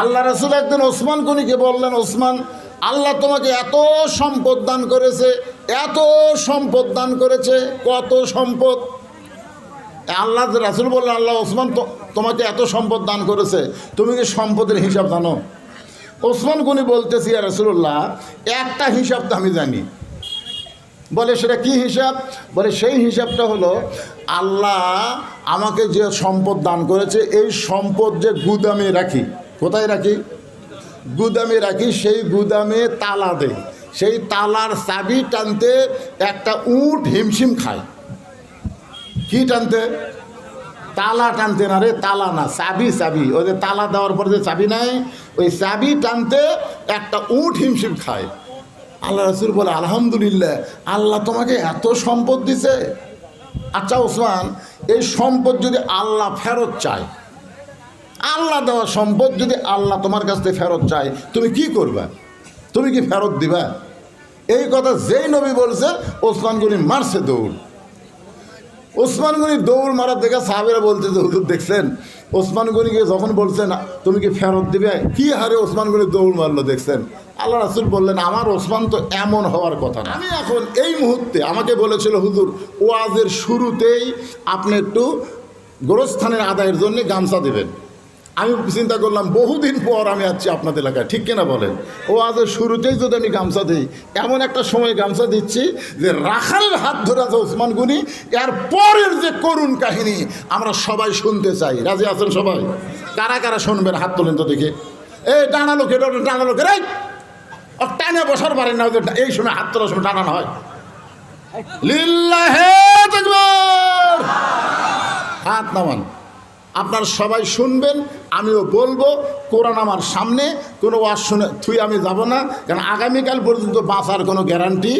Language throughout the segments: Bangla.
আল্লাহ রসুল একদিন ওসমান গনিকে বললেন, ওসমান, আল্লাহ তোমাকে এত সম্পদ দান করেছে, এত সম্পদ দান করেছে, কত সম্পদ? আল্লাহ রাসুল বললেন, আল্লাহ, ওসমান তোমাকে এত সম্পদ দান করেছে, তুমি কি সম্পদের হিসাব জানো? ওসমান গনি বলতেছি আর রসুল্লাহ একটা হিসাব তো আমি জানি। বলে, সেটা কি হিসাব? বলে, সেই হিসাবটা হলো, আল্লাহ আমাকে যে সম্পদ দান করেছে, এই সম্পদ যে গুদামে রাখি। কোথায় রাখি? গুদামে রাখি, সেই গুদামে তালা দেয় সেই তালার চাবি টানতে একটা উট হিমশিম খায়। কি টানতে? তালা টানতে না রে, তালা না, চাবি চাবি। ওই যে তালা দেওয়ার পর যে চাবি নাই, ওই চাবি টানতে একটা উট হিমশিম খায়। আল্লাহ রসুল বলে, আলহামদুলিল্লাহ, আল্লাহ তোমাকে এত সম্পদ দিছে। আচ্ছা ওসমান, এই সম্পদ যদি আল্লাহ ফেরত চায় আল্লাহ দেওয়া সম্পদ যদি আল্লাহ তোমার কাছ থেকে ফেরত চায়, তুমি কি করবে? তুমি কি ফেরত দিবা? এই কথা যেই নবী বলছে, ওসমান গনি মারছে দৌড়। ওসমান গনি দৌড় মারার দেখে সাহাবেরা বলছে হুজুর, দেখছেন? ওসমান গনিকে যখন বলছেন, তুমি কি ফেরত দিবে? কি হারে ওসমান গনি দৌড় মারলো, দেখছেন? আল্লাহ রাসুল বললেন, আমার ওসমান তো এমন হওয়ার কথা আমি এখন এই মুহূর্তে আমাকে বলেছিল, হুজুর, ওয়াজের শুরুতেই আপনি একটু গোরস্থানের আদায়ের জন্য গামছা দেবেন। আমি চিন্তা করলাম, বহুদিন পর আমি আছি আপনাদের এলাকায়, ঠিক কিনা বলেন? ও আজ শুরুতেই যদি আমি গামছা দিই, এমন একটা সময় গামছা দিচ্ছি যে রাখালের হাত ধরে আছে ওসমান গুনি, এর পরের যে করুণ কাহিনী আমরা সবাই শুনতে চাই। রাজি আছেন সবাই? কারা কারা শুনবেন? হাত তোলেন তো দেখে। এই টানা লোকের টানা লোকের, এই! টানে বসার পারেন না এই সময় হাত তোলার সময় টানানো হয় হাত নামান। আপনার সবাই শুনবেন, আমিও বলব, কোরআন আমার সামনে, কোনো ওয়াজ শুনে থুই আমি যাব না, কারণ আগামীকাল পর্যন্ত বাঁচার কোনো গ্যারান্টি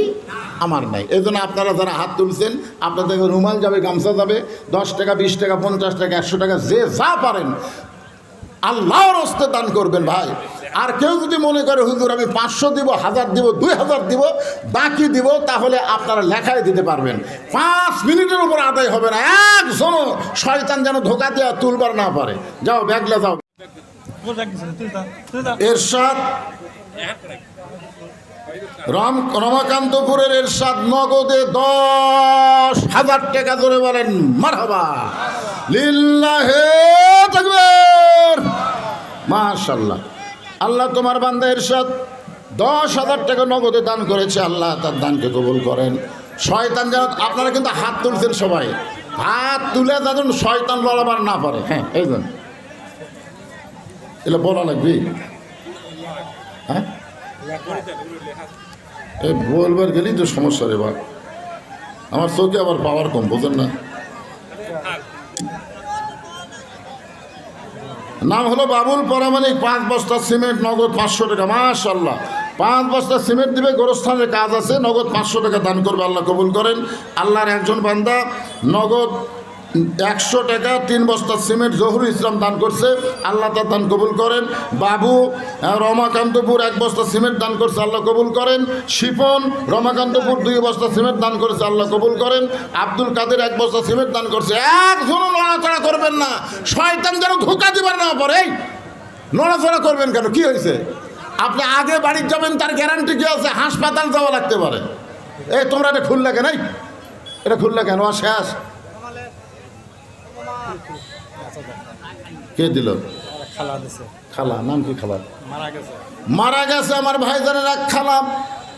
আমার নাই। এই জন্য আপনারা যারা হাত তুলছেন, আপনাদের রুমাল যাবে, গামছা যাবে, দশ টাকা, বিশ টাকা, পঞ্চাশ টাকা, একশো টাকা, যে যা পারেন, আল্লাহর হস্তে দান করবেন ভাই। আর কেউ যদি মনে করে, হুজুর, আমি পাঁচশো দিব, হাজার দিব, দুই হাজার দিব, বাকি দিব, তাহলে আপনারা লেখায় দিতে পারবেন। পাঁচ মিনিটের উপর আদায় হবে না। একজনও শয়তান যেন ধোকা দেওয়া তুলবার না পারে। যাও ব্যাগলে যাও। এরশাদ, রাম, রমাকান্তপুরের এরশাদ নগদে দশ হাজার টাকা ধরে বলেন, মারহাবা। লিল্লাহে তাকবীর। মাশাল্লাহ আল্লাহ তোমার বান্দা এরশাদ দশ হাজার টাকা নগদে দান করেছে, আল্লাহ তার দানকে কবুল করেন। শয়তান যেন আপনারা কিন্তু হাত তুলছেন সবাই। হাত তুলে যেন শয়তান লড়াবার না পারে। হ্যাঁ এই জন্য এগুলো বলা লাগবে? হ্যাঁ? এই বলবার গেলেই তো সমস্যা রে বা আমার চোখে আবার পাওয়ার কম, বোঝেন না। নাম হলো বাবুল পরামানিক পাঁচ বস্তা সিমেন্ট, নগদ পাঁচশো টাকা। মাশাল্লাহ পাঁচ বস্তা সিমেন্ট দিবে, গোরস্থানের কাজ আছে, নগদ পাঁচশো টাকা দান করবে, আল্লাহ কবুল করেন। আল্লাহর একজন বান্দা, নগদ একশো টাকা, তিন বস্তা সিমেন্ট জহুরুল ইসলাম দান করছে। আল্লাহ তার দান কবুল করেন। বাবু রমাকান্তপুর এক বস্তা সিমেন্ট দান করছে, আল্লাহ কবুল করেন। শিপন, রমাকান্তপুর দুই বস্তা সিমেন্ট দান করেছে, আল্লাহ কবুল করেন। আব্দুল কাদের এক বস্তা সিমেন্ট দান করছে। একজনও নড়াচড়া করবেন না। শয়তান যেন ধোকা দিবার না পারে। নড়াচড়া করবেন কেন? কি হয়েছে? আপনি আগে বাড়ি যাবেন, তার গ্যারান্টি কি আছে? হাসপাতাল যাওয়া লাগতে পারে। এই, তোমরা এটা খুললে কেন? এটা খুললে কেন? আর শেষ। কে দিল? খালা নাম কি খালা? মারা গেছে। মারা গেছে আমার ভাই জানে খালা।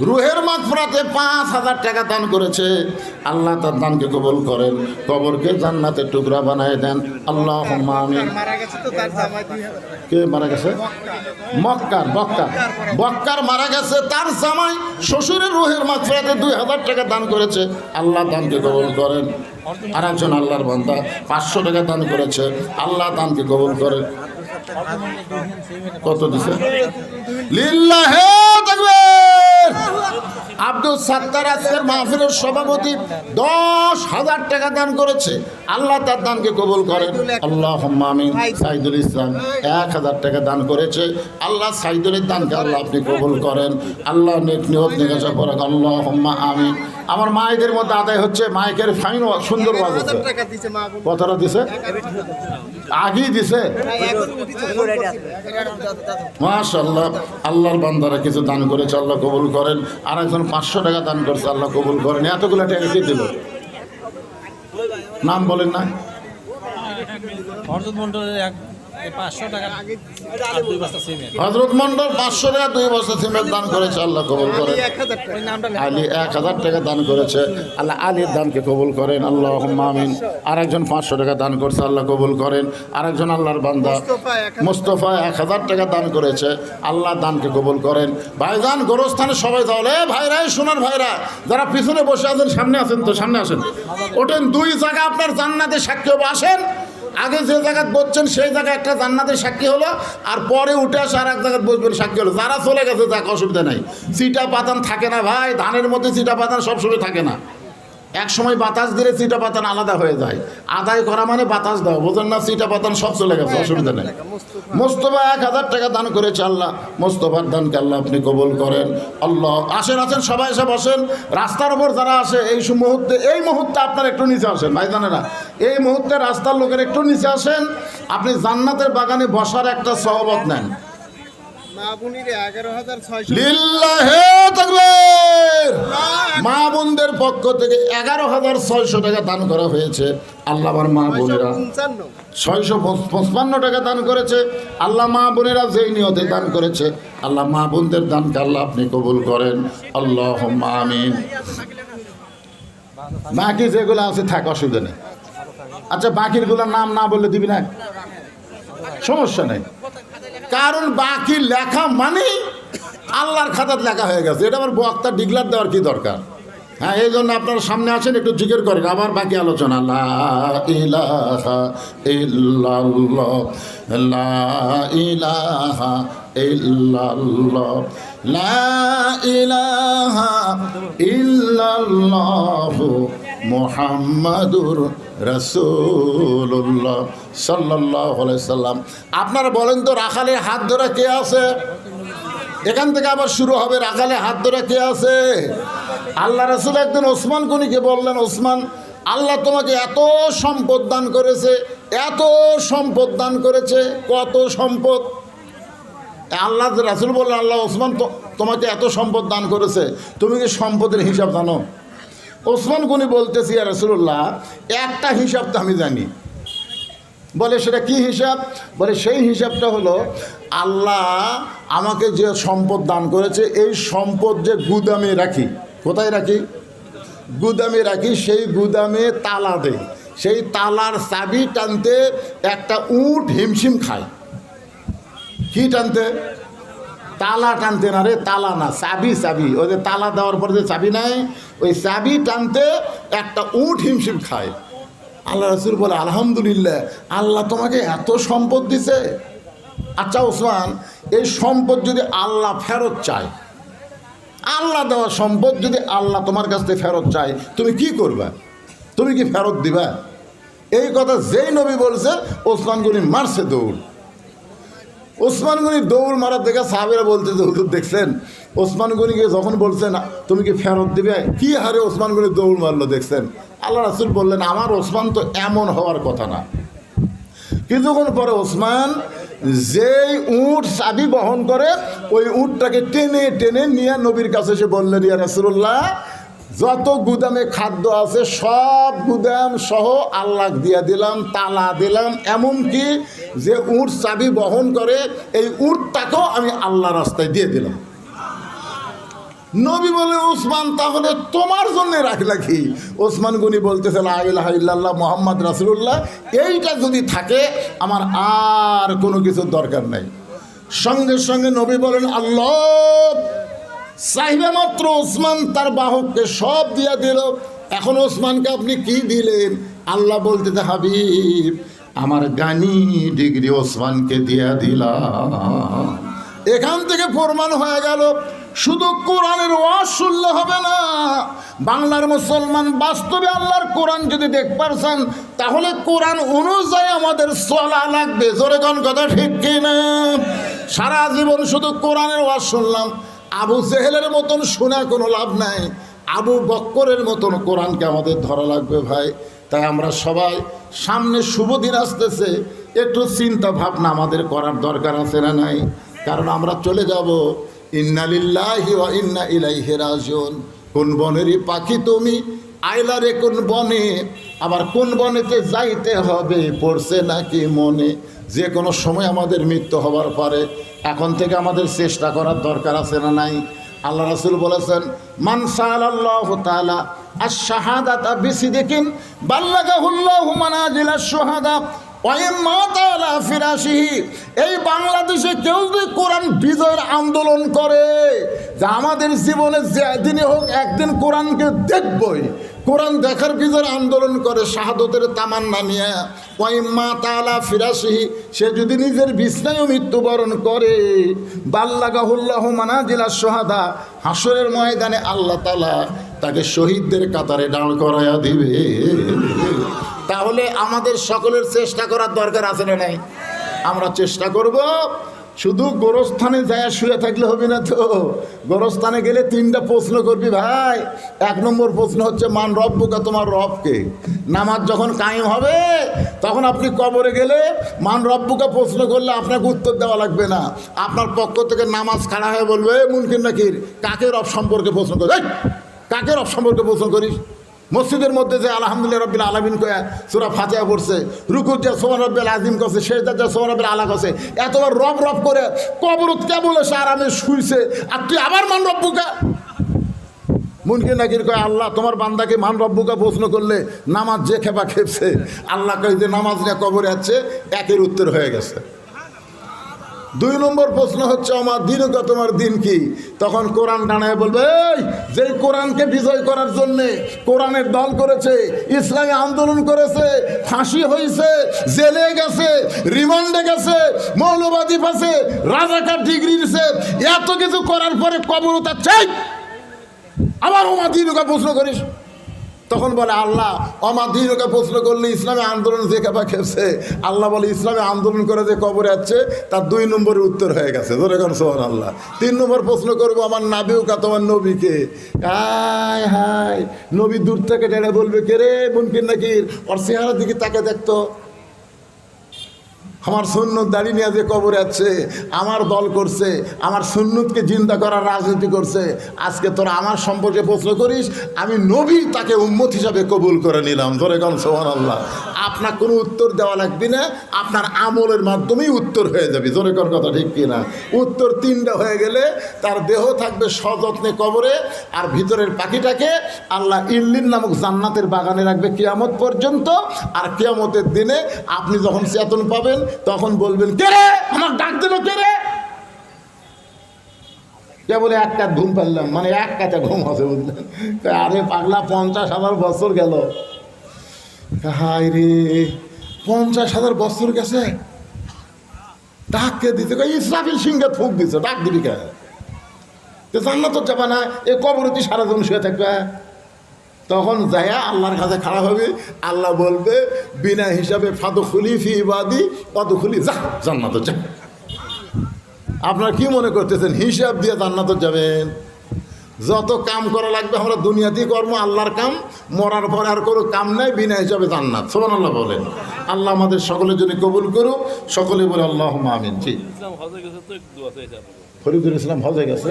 রুহের মাগফরাতে পাঁচ হাজার টাকা দান করেছে। আল্লাহ তার দানকে কবল করেন কবরকে জান্নাতের টুকরা বানায় দেন। আল্লাহ কে মারা গেছে? মক্কার বক্কার। বক্কার মারা গেছে তার জামাই শ্বশুরের রুহের মাগফরাতে দুই হাজার টাকা দান করেছে। আল্লাহ দানকে কবল করেন। আর একজন আল্লাহর বান্দা পাঁচশো টাকা দান করেছে। আল্লাহ দানকে কবল করেন। কত দিছে? লিল্লাহে তাকবীর আব্দুল সাত্তার আজকের মাহফিলের সভাপতি দশ হাজার টাকা দান করেছে। আল্লাহ তার দানকে কবুল করেন। আল্লাহ আমিন। সাইদুল ইসলাম এক হাজার টাকা দান করেছে। আল্লাহ সাইদুলের দানকে আল্লাহ আপনি কবুল করেন। আল্লাহ নেক নিহত নিকাশা করেন। আল্লাহ আমিন। আমার মাইকের মধ্যে আদায় হচ্ছে মাইকের ফাইন সুন্দর কতটা দিছে। আগেই দিছে? মাশাল্লাহ আল্লাহর বান্দারা কিছু দান করেছে আল্লাহ কবুল করেন। আর একজন পাঁচশো টাকা দান করছে আল্লাহ কবুল করেন। এতগুলো টাকা কে দিল? নাম বলেন না। হরজত মন্ডলের এক এই পাঁচশো টাকা দুই বস্তা সিমেন্ট। হজরত মন্ডল পাঁচশো টাকা দুই বছর সিমেন্ট দান করেছে আল্লাহ কবুল আলী এক হাজার টাকা। দান করেছে আল্লাহ আলীর দানকে কবুল করেন আল্লাহ আমিন। আরেকজন পাঁচশো টাকা দান করছে আল্লাহ কবুল করেন। আরেকজন আল্লাহর বান্দা মুস্তফা এক হাজার- টাকা দান করেছে আল্লাহ দানকে কবুল করেন। ভাইজান গোরস্থানে সবাই তাহলে ভাইরা এই শোনার ভাইরা যারা পিছনে বসে আছেন সামনে আছেন তো সামনে আসেন। ওঠেন দুই জায়গা আপনার জান্নাতে সাক্ষী হবে। আসেন আগে যে জায়গায় বসছেন, সেই জায়গায় একটা জান্নাতের সাক্ষী হলো, আর পরে উঠে আসে আর এক জায়গায় বসবেন, সাক্ষী হলো। যারা চলে গেছে, যাক, অসুবিধা নাই। চিটা পাতান থাকে না ভাই, ধানের মধ্যে চিটা পাতান সবসময় থাকে না। এক সময় বাতাস দিলে চিটা পাতান আলাদা হয়ে যায়। আদায় করা মানে বাতাস দাও বোঝেন না? চিটা পাতান সব চলে গেছে অসুবিধা নেই। মোস্তফা। এক হাজার টাকা দান করেছে আল্লাহ। মোস্তফার দানকে আল্লাহ আপনি কবুল করেন। আল্লাহ আসেন আসেন সবাই এসে বসেন। রাস্তার ওপর যারা আসে এই মুহূর্তে এই মুহূর্তে আপনার একটু নিচে আসেন ভাইজানেরা। এই মুহূর্তে রাস্তার লোকের একটু নিচে আসেন। আপনি জান্নাতের বাগানে বসার একটা সহবত নেন। মা বোনদের পক্ষ থেকে এগারো হাজার ছয়শো টাকা দান করা হয়েছে আল্লাহ আমার মা বোনেরা। ছয়শো পঁচপান্ন টাকা দান করেছে। আল্লাহ মা বোনেরা যেই নিয়তে দান করেছে আল্লাহ মা বোনদের দানকে আল্লাহ আপনি কবুল করেন। আল্লাহ আমিন। বাকি যেগুলো আছে থাক অসুবিধা নেই। আচ্ছা বাকিরগুলোর নাম না বললে দিবি না? সমস্যা নেই। কারণ বাকি লেখা মানে আল্লাহর খাতার লেখা হয়ে গেছে। এটা আবার বক্তা ডিগলার দেওয়ার কি দরকার? হ্যাঁ এই জন্য আপনারা সামনে আছেন একটু জিজ্ঞের করেন। আবার বাকি আলোচনা ইলাহা ইল্লাল্লাহ, লা ইলাহা লা ইলাহা মোহাম্মদুর রসুল্লাহ সাল্লাহ সাল্লাম। আপনারা বলেন তো, রাখালে হাত ধরা কে আছে? এখান থেকে আবার শুরু হবে, রাখালে হাত ধরে কে আছে? আল্লাহ রসুল একদিন ওসমান গনিকে বললেন, ওসমান, আল্লাহ তোমাকে এত সম্পদ দান করেছে, এত সম্পদ দান করেছে, কত সম্পদ? আল্লাহ রাসুল বললেন, আল্লাহ, ওসমান তোমাকে এত সম্পদ দান করেছে, তুমি কি সম্পদের হিসাব জানো? ওসমান গনি বলতেছি আর রসুল্লাহ একটা হিসাব তো আমি জানি। বলে, সেটা কি হিসাব? বলে, সেই হিসাবটা হলো, আল্লাহ আমাকে যে সম্পদ দান করেছে, এই সম্পদ যে গুদামে রাখি। কোথায় রাখি? গুদামে রাখি, সেই গুদামে তালা দেয় সেই তালার চাবি টানতে একটা উট হিমশিম খায়। কি টানতে? তালা টানতে না রে, তালা না, চাবি চাবি। ওই যে তালা দেওয়ার পর যে চাবি নাই, ওই চাবি টানতে একটা উট হিমশিম খায়। আল্লাহ রসুল বলে, আলহামদুলিল্লাহ, আল্লাহ তোমাকে এত সম্পদ দিছে। আচ্ছা ওসমান, এই সম্পদ যদি আল্লাহ ফেরত চায়, আল্লাহ দেওয়া সম্পদ যদি আল্লাহ তোমার কাছ থেকে ফেরত চায়, তুমি কি করবে? তুমি কি ফেরত দিবা? এই কথা যেই নবী বলছে, ওসমান গনি মারছে দৌড়। ওসমান গনি দৌড় মারার দেখে সাহাবেরা বলতে যে, হুজুর, দেখছেন? ওসমান গনিকে যখন বলছেন, তুমি কি ফেরত দিবে? কি হারে ওসমান গনি দৌড় মারলো, দেখছেন? আল্লাহ রাসুল বললেন, আমার ওসমান তো এমন হওয়ার কথা না। কিছুক্ষণ পরে ওসমান যেই উট চাবি বহন করে, ওই উটটাকে টেনে টেনে নিয়ে নবীর কাছে এসে বললেন, ইয়া রাসুল্লাহ যত গুদামে খাদ্য আছে, সব গুদাম সহ আল্লাহ দিয়ে দিলাম, তালা দিলাম, এমনকি যে উট চাবি বহন করে, এই উটটাকেও আমি আল্লাহ রাস্তায় দিয়ে দিলাম। নবী বলে, ওসমান, তাহলে তোমার জন্য রাখলা কি? ওসমান গনি বলতেছে ইল্লাল্লাহ মোহাম্মদ রাসুল্লাহ এইটা যদি থাকে, আমার আর কোনো কিছুর দরকার নাই। সঙ্গে সঙ্গে নবী বলেন, আল্লাহ চাহিদা মাত্র ওসমান তার বাহককে সব দিয়া দিল। এখন ওসমানকে আপনি কি দিলেন? আল্লাহ বলতে হাবিব, আমার গানি ডিগ্রি ওসমানকে দিয়া দিলাম। এখান থেকে প্রমাণ হয়ে গেল, শুধু কোরআনের ওয়াজ শুনলে হবে না, বাংলার মুসলমান বাস্তবে আল্লাহর কোরআন যদি দেখ পারছেন, তাহলে কোরআন অনুযায়ী আমাদের চলা লাগবে। জোরে কথা ঠিক কিনা? সারা জীবন শুধু কোরআনের ওয়াজ শুনলাম। আবু জেহেলের মতন শোনা কোনো লাভ নাই। আবু বক্করের মতন কোরআনকে আমাদের ধরা লাগবে ভাই। তাই আমরা সবাই সামনে শুভ দিন আসতেছে। একটু চিন্তা ভাবনা আমাদের করার দরকার আছে না নাই? কারণ আমরা চলে যাব। ইন্নালিল্লাহি ওয়া ইন্না ইলাইহি রাজিউন। কোন বনেরই পাখি তুমি? আইলারে কোন বনে? আবার কোন বনেতে যাইতে হবে? পড়ছে নাকি মনে? যে কোনো সময় আমাদের মৃত্যু হবার পরে, এখন থেকে আমাদের চেষ্টা করার দরকার আছে না নাই? আল্লাহ রাসুল বলেছেন বেশি দেখিন সোহাদা এই বাংলাদেশে কেউ কোরআন আন্দোলন করে, যে আমাদের জীবনে যে দিনে হোক একদিন কোরআনকে দেখবই। কোরআন দেখার বিজয়ের আন্দোলন করে, শাহাদতের তামান্না নিয়ে ওয়াইম্মা তালা ফিরাসিহি সে যদি নিজের বিছনায়ও মৃত্যুবরণ করে বাল্লা বাল্লাগাহুল্লাহ মানাজিলা সোহাদা হাসরের ময়দানে আল্লাহ তালা তাকে শহীদদের কাতারে দাঁড় করাইয়া দিবে। তাহলে আমাদের সকলের চেষ্টা করার দরকার আছে না নাই? আমরা চেষ্টা করব শুধু গোরস্থানে যায় শুয়ে থাকলে হবে না তো। গোরস্থানে গেলে তিনটা প্রশ্ন করবি ভাই। এক নম্বর প্রশ্ন হচ্ছে মান রব্বুকা তোমার রবকে? নামাজ যখন কায়েম হবে তখন আপনি কবরে গেলে মান রব্বুকা প্রশ্ন করলে আপনাকে উত্তর দেওয়া লাগবে না। আপনার পক্ষ থেকে নামাজ খাড়া হয়ে বলবে "এ মুনকির নাকির কাকে রব সম্পর্কে প্রশ্ন এই, কাকে রব সম্পর্কে প্রশ্ন করিস? মসজিদের মধ্যে যে আলহামদুলিল্লাহ রব্বিল আলমিন কয়া সুরা ফাতেহা পড়ছে, রুকুর যে সোমান রব্বিল আজিম করছে শেষদার যে সোমান রব্বিল আলা করছে, এতবার রব রব করে কবরত কেবল এসে আরামে শুইছে, আর তুই আবার মান রব্বুকা? মুনকে নাকির কয়, আল্লাহ, তোমার বান্দাকে মান রব্বুকা প্রশ্ন করলে নামাজ যে খেপা খেপছে, আল্লাহ কয় যে নামাজ নিয়ে কবরে আছে একের উত্তর হয়ে গেছে। দুই নম্বর প্রশ্ন হচ্ছে, আমার দিন তোমার দিন কি? তখন কোরআন ডানায় বলবে, এই যে কোরআনকে বিজয় করার জন্যে কোরআনের দল করেছে, ইসলামী আন্দোলন করেছে, ফাঁসি হয়েছে জেলে গেছে, রিমান্ডে গেছে, মৌলবাদী ফাঁসে, রাজাকার ডিগ্রি দিছে, এত কিছু করার পরে কবর তার চাই। আবার ওমা দিনুকা প্রশ্ন করিস। তখন বলে, আল্লাহ অমা লোকে প্রশ্ন করলে ইসলামে আন্দোলন যে কাপা খেপছে? আল্লাহ বলে, ইসলামে আন্দোলন করে যে কবরে আছে, তার দুই নম্বরের উত্তর হয়ে গেছে। ধরে কোন সোহান আল্লাহ তিন নম্বর প্রশ্ন করব, আমার নাবিও নাবিউকা তোমার নবীকে? হায় হায়, নবী দূর থেকে ডেড়ে বলবে, কে রে মুনকির নাকির? ওর চেহারার দিকে তাকে দেখতো। আমার সুন্নত দাঁড়িয়ে নিয়ে যে কবরে আছে, আমার দল করছে, আমার সুন্নতকে জিন্দা করার রাজনীতি করছে, আজকে তোরা আমার সম্পর্কে প্রশ্ন করিস, আমি নবী তাকে উম্মত হিসাবে কবুল করে নিলাম। ধরে গেল সোহান আল্লাহ আপনার কোনো উত্তর দেওয়া লাগবে না, আপনার আমলের মাধ্যমেই উত্তর হয়ে যাবে। জোরে কর কথা ঠিক কিনা? উত্তর তিনটা হয়ে গেলে তার দেহ থাকবে সযত্নে কবরে, আর ভিতরের পাখিটাকে আল্লাহ ইল্লিন নামক জান্নাতের বাগানে রাখবে কিয়ামত পর্যন্ত। আর কিয়ামতের দিনে আপনি যখন চেতন পাবেন তখন বলবেন, কে রে? আমার ডাক দিল, কে রে? কে বলে, এক কাত ঘুম পারলাম মানে এক কাতে ঘুম আছে বুঝলেন আরে পাগলা, পঞ্চাশ হাজার বছর গেল। হাই রে, পঞ্চাশ হাজার বছর গেছে। ডাক কে দিতে? ইসরাফিল সিংহে ফুক দিছে। ডাক দিবি কে? জান্নাত যাবে না এ কবরতি সারা জীবন শুয়ে থাকবে। তখন যায়া আল্লাহর কাছে খাড়া হবে, আল্লাহ বলবে, বিনা হিসাবে ফাদু খুলি ফি ইবাদি পদ খুলি যা জান্নাত যা। আপনার কি মনে করতেছেন? হিসাব দিয়ে জান্নাত যাবেন। যত কাম করা লাগবে, আমরা দুনিয়াতেই কর্ম আল্লাহর কাম। মরার পর আর কোনো কাম নাই, বিনা হিসাবে জান্নাত। সোমান আল্লাহ বলেন। আল্লাহ আমাদের সকলের জন্য কবুল করুক। সকলে বলে আল্লাহ আমিন। ঠিক ফরিদুল ইসলাম হজে গেছে।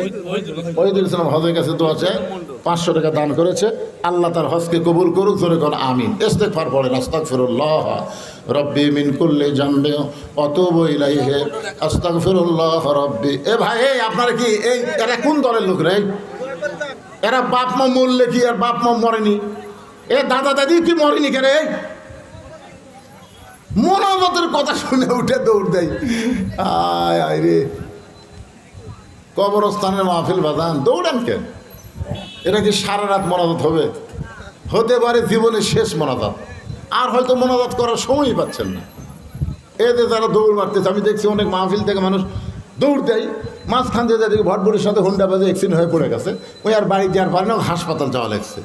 ওহিদুল ইসলাম হজে গেছে তো আছে পাঁচশো টাকা দান করেছে। আল্লাহ তার হজকে কবুল করুক, জোরে কর আমিন। ইস্তেকফার পড়েন, আস্তাগফিরুল্লাহ। রব্বি মিন কুল্লি জামবে অতুবু ইলাইহি। আস্তাগফিরুল্লাহ রব্বি। এ ভাই, এই আপনারা কি, এই, এরা কোন দলের লোক রে? এরা বাপ মা মরলে কি আর বাপ মা মরেনি? এ দাদা দাদি কি মরেনি কে রে মনোমতের কথা শুনে উঠে দৌড় দেয়। আয় আয় রে। কবরস্থানের মাহফিল বাদান দৌড়ান কেন? এটা কি সারা রাত মনাজাত হবে? হতে পারে জীবনের শেষ মনাজাত। আর হয়তো মনাজাত করার সময়ই পাচ্ছেন না। এতে তারা দৌড় মারতেছে, আমি দেখছি অনেক মাহফিল থেকে মানুষ দৌড় দেয়। মাঝখান দিয়ে যাদের ভটভটির সাথে হুন্ডা বাজে অ্যাক্সিডেন্ট হয়ে পড়ে গেছে, ওই আর বাড়ি যাওয়ার পারে না হাসপাতাল যাওয়া লাগছে।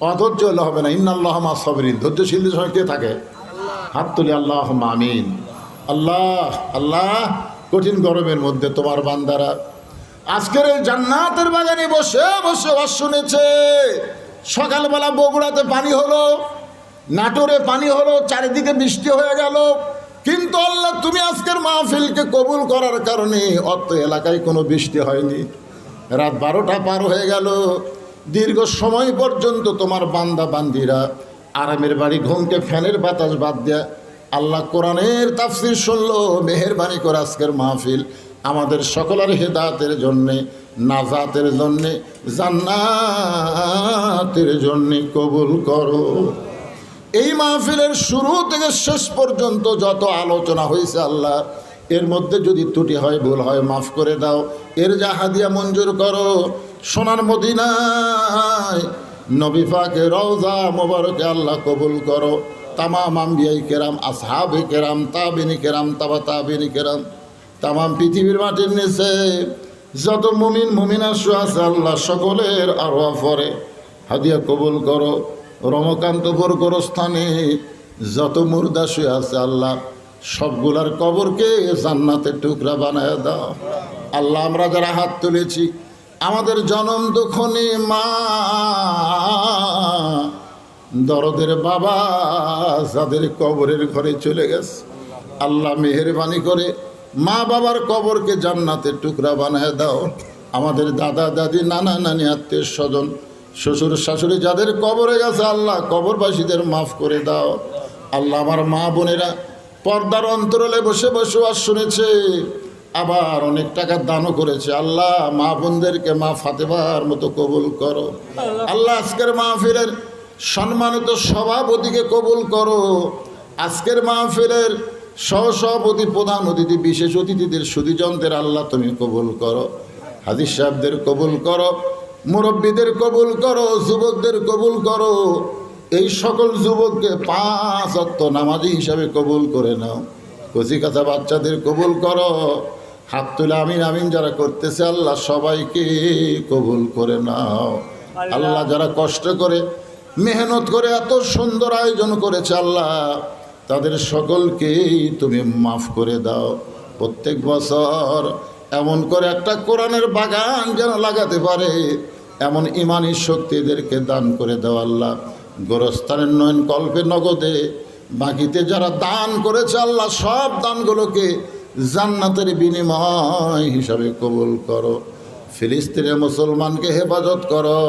অধৈর্য হলে হবে না। ইন্নাল্লাহ মা সবরিন। ধৈর্যশীলদের সময় কে থাকে? হাত তুলি আল্লাহ মামিন আল্লাহ আল্লাহ, কঠিন গরমের মধ্যে তোমার বান্দারা আজকের এই জান্নাতের বাগানে বসে বসে ওয়াজ শুনেছে। সকালবেলা বগুড়াতে পানি হলো, নাটোরে পানি হলো, চারিদিকে বৃষ্টি হয়ে গেল। কিন্তু আল্লাহ, তুমি আজকের মাহফিলকে কবুল করার কারণে অত এলাকায় কোনো বৃষ্টি হয়নি। রাত বারোটা পার হয়ে গেল। দীর্ঘ সময় পর্যন্ত তোমার বান্দা বান্দিরা, আরামের বাড়ি ঘুমকে ফ্যানের বাতাস বাদ দেয়া আল্লাহ কোরআনের তাফসির শুনলো, মেহেরবানি করে আজকের মাহফিল। আমাদের সকলের হেদাতের জন্যে, নাজাতের জন্যে, জান্নাতের জন্যে কবুল করো। এই মাহফিলের শুরু থেকে শেষ পর্যন্ত যত আলোচনা হয়েছে আল্লাহ এর মধ্যে যদি ত্রুটি হয়, ভুল হয়, মাফ করে দাও। এর যা হাদিয়া মঞ্জুর করো। সোনার মদিনায় নবী পাকে রওজা মোবারকে আল্লাহ কবুল করো। তামাম আম্বিয়াই কেরাম, আসহাবে কেরাম, তাবিনী কেরাম, তাবা তাবিনী কেরাম তামাম পৃথিবীর মাটির নিচে যত মুমিন, মুমিনা আছে, আল্লাহ সকলের আরও পরে। হাদিয়া কবুল করো, রমকান্তপুর গোরস্থানে যত মুর্দা শুয়ে আছে, আল্লাহ সবগুলার কবরকে জান্নাতের টুকরা বানায় দাও। আল্লাহ, আমরা যারা হাত তুলেছি, আমাদের জনম দুঃখনে মা, দরদের বাবা যাদের কবরের ঘরে চলে গেছে। আল্লাহ মেহরবানি করে মা বাবার কবরকে জান্নাতের টুকরা বানায় দাও। আমাদের দাদা, দাদি, নানা, নানি, আত্মীয় স্বজন, শ্বশুর, শাশুড়ি যাদের কবরে গেছে, আল্লাহ কবরবাসীদের মাফ করে দাও। আল্লাহ আমার মা বোনেরা পর্দার অন্তরলে বসে বসে আর শুনেছে, আবার অনেক টাকা দানও করেছে। আল্লাহ মা বোনদেরকে মা ফাতেবার মতো কবুল করো। আল্লাহ আজকের মাহফিলের সম্মানিত সভাপতিকে কবুল করো। আজকের মাহফিলের সহসভাপতি প্রধান অতিথি বিশেষ অতিথিদের সুদীজনদের আল্লাহ তুমি কবুল করো। হাদিস সাহেবদের কবুল করো মুরব্বীদের কবুল করো যুবকদের কবুল করো। এই সকল যুবককে পাঁচ অত্ত নামাজি হিসাবে কবুল করে নাও। কচি কাঁচা বাচ্চাদের কবুল করো। হাত তুলে আমিন আমিন যারা করতেছে আল্লাহ সবাইকে কবুল করে নাও। আল্লাহ যারা কষ্ট করে মেহনত করে এত সুন্দর আয়োজন করেছে আল্লাহ তাদের সকলকেই তুমি মাফ করে দাও। প্রত্যেক বছর এমন করে একটা কোরআনের বাগান যেন লাগাতে পারে, এমন ইমানি শক্তিদেরকে দান করে দাও আল্লাহ। গোরস্থানের নয়ন কল্পে নগদে, বাকিতে যারা দান করেছে আল্লাহ, সব দানগুলোকে জান্নাতের বিনিময় হিসাবে কবুল করো। ফিলিস্তিনে মুসলমানকে হেফাজত করো।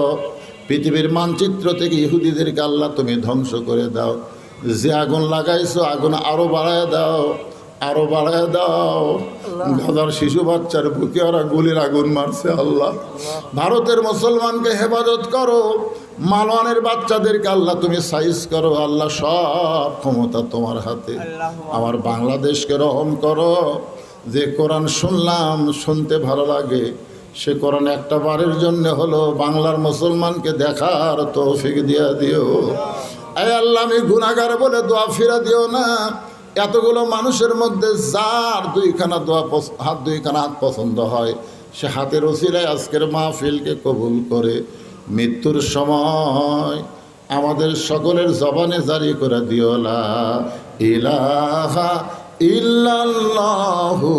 পৃথিবীর মানচিত্র থেকে ইহুদিদেরকে আল্লাহ তুমি ধ্বংস করে দাও। যে আগুন লাগাইছো আগুন আরও বাড়ায় দাও আরও বাড়ায় দাও। গাদার শিশু বাচ্চার বুকে ওরা গুলির আগুন মারছে আল্লাহ। ভারতের মুসলমানকে হেফাজত করো মালওয়ানের বাচ্চাদেরকে আল্লাহ তুমি সাইজ করো আল্লাহ সব ক্ষমতা তোমার হাতে। আমার বাংলাদেশকে রহম করো। যে কোরআন শুনলাম শুনতে ভালো লাগে সে কোরআন একটা বারের জন্য হলো বাংলার মুসলমানকে দেখার তৌফিক দিয়া দিও। আয় আল্লাহ, আমি গুনাগার বলে দোয়া ফিরা দিও না। এতগুলো মানুষের মধ্যে যার দুইখানা দোয়া হাত দুইখানা হাত পছন্দ হয়, সে হাতের ওসিলায় আজকের মাহফিলকে কবুল করে। মৃত্যুর সময় আমাদের সকলের জবানে জারি করে দিওলা ইলাহা ইল্লাল্লাহু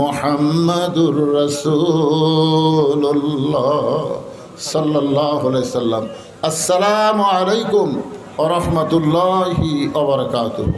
মোহাম্মদুর রসুল্লাহ সাল্লাহ সাল্লাম। আসসালামু আলাইকুম। ওরহমতুল্লাহি ওবরকাতুহ।